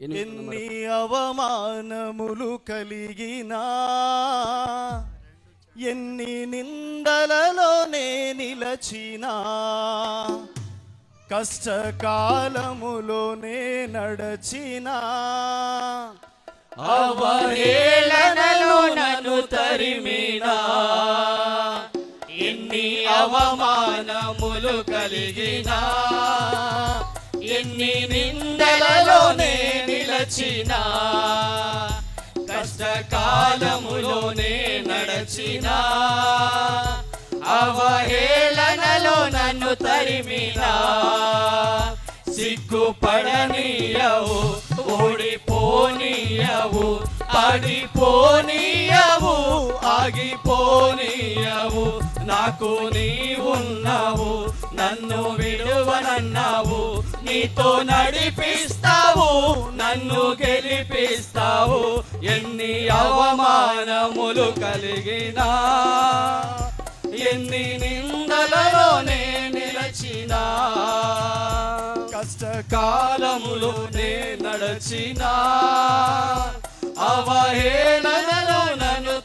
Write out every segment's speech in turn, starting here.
ఎన్ని అవమానములు కలిగినా ఎన్ని నిందలలోనే నిలచినా కష్టకాలములోనే నడచినా అవహేళనలో నన్ను తరిమినా ఎన్ని అవమానములు కలిగినా ఎన్ని నిందలలోనే నడచిన కష్టకాలములోనే నడచిన అవహేళనలో నన్ను తరిమినా సిగ్గుపడనీయవు ఓడిపోనీయవు ఆడిపోనీయవు ఆగిపోనీయవు నాకు నీవున్నావు నన్ను విడువనన్నావు నీతో నడిపిస్తావు నన్ను గెలిపిస్తావు ఎన్ని అవమానములు కలిగినా ఎన్ని నిందలలోనే నిలచినా కష్టకాలములోనే నడచినా అవహేళనలో నన్ను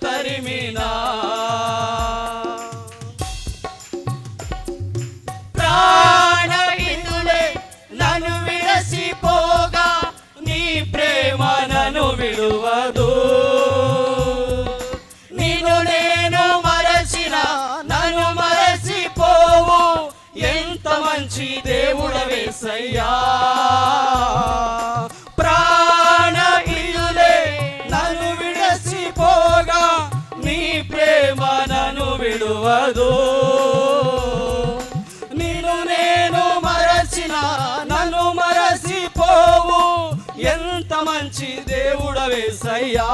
విడువదు నిన్ను నేను మరచిన నన్ను మరచిపోవు. ఎంత మంచి దేవుడవేసయ్యా ప్రాణహితులే నన్ను విడసిపోగా నీ ప్రేమ నన్ను విడువదు. మంచి దేవుడవేసయ్యా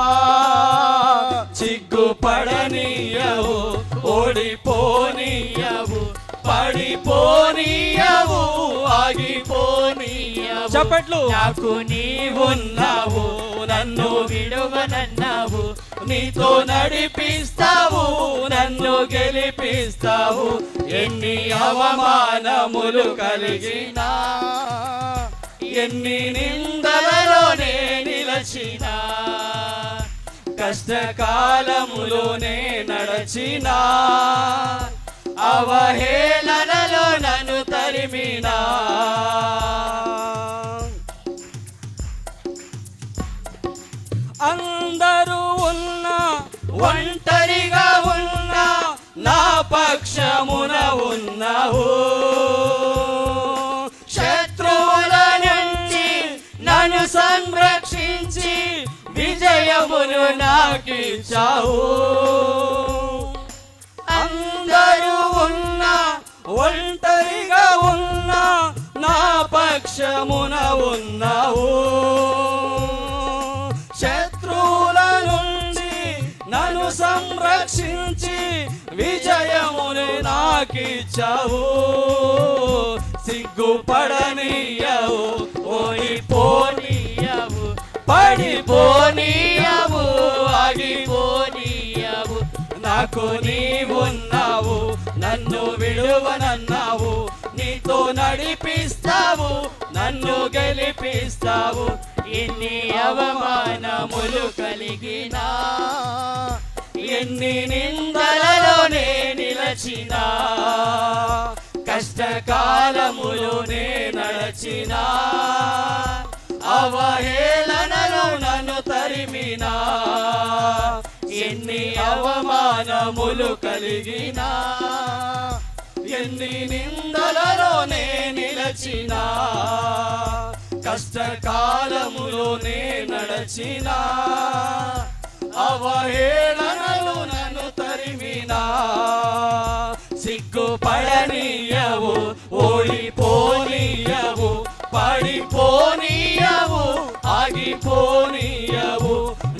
చిగ్గుపడనీయవు ఓడిపోనీయవు పడిపోనీయవు ఆగిపోనీయవు. చప్పట్లు. నాకు నీవున్నావు నన్ను విడువనన్నావు నీతో నడిపిస్తావు నన్ను గెలిపిస్తావు. ఎన్ని అవమానములు కలిగినా ఎన్ని నిందలలోనే నడచిన కష్టకాలములోనే నడచినా అవహేళనలో నన్ను తరిమినా. అందరూ ఉన్నా ఒంటరిగా ఉన్నా నా పక్షమున ఉన్నావు. నుంచి విజయమును నాకిచ్చావు. అందరూ ఉన్న ఒంటరిగా ఉన్న నా పక్షమున ఉన్నావు. శత్రువుల నుండి నన్ను సంరక్షించి విజయమును నాకిచ్చావు. సిగ్గుపడనీయ పోనీయవు ఆగిపోనీయవు నాకు నీవున్నావు నన్ను విడువనన్నావు. నీతో నడిపిస్తావు నన్ను గెలిపిస్తావు. ఎన్ని అవమానములు కలిగినా ఎన్ని నిందలలోనే నిలచినా. కష్టకాలములోనే నడచిన. అవహే అవమానములు కలిగినా. ఎన్ని నిందలలోనే నిలచినా. కష్టకాలములోనే నడచిన. అవహేళనలు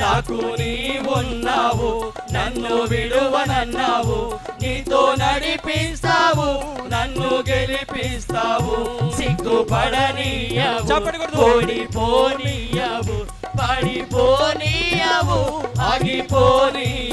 నాకు నీవున్నావు నన్ను విడువనన్నావు నీతో నడిపిస్తావు నన్ను గెలిపిస్తావు సిగ్గుపడనీయవు. ఓడిపోనీయవు పడిపోనీయవు ఆగిపోనీయవు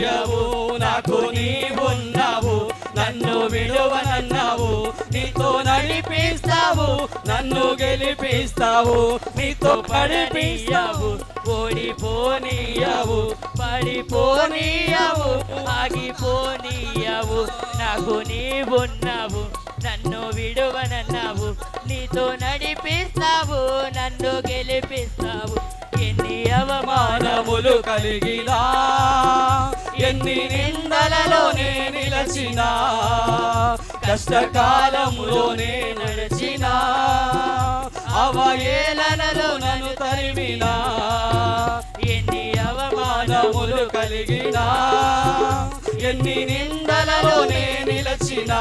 అన్నావు? నీతో నడిపిస్తావు నన్ను గెలిపిస్తావు. నీతో పడిపిస్తావు ఓడిపోనీయవు పడిపోనీయవు ఆగిపోనీయవు. నాకు నీవున్నావు నన్ను విడువనన్నావు. నీతో నడిపిస్తావు నన్ను గెలిపిస్తావు. ఎన్ని అవమానములు కలిగినా ఎన్ని నిందలలోనే నిలచినా కష్టకాలములోనే నడిచిన అవయేలనలో నన్ను తరిమినా ఎన్ని అవమానములు కలిగినా ఎన్ని నిందలలోనే నిలచినా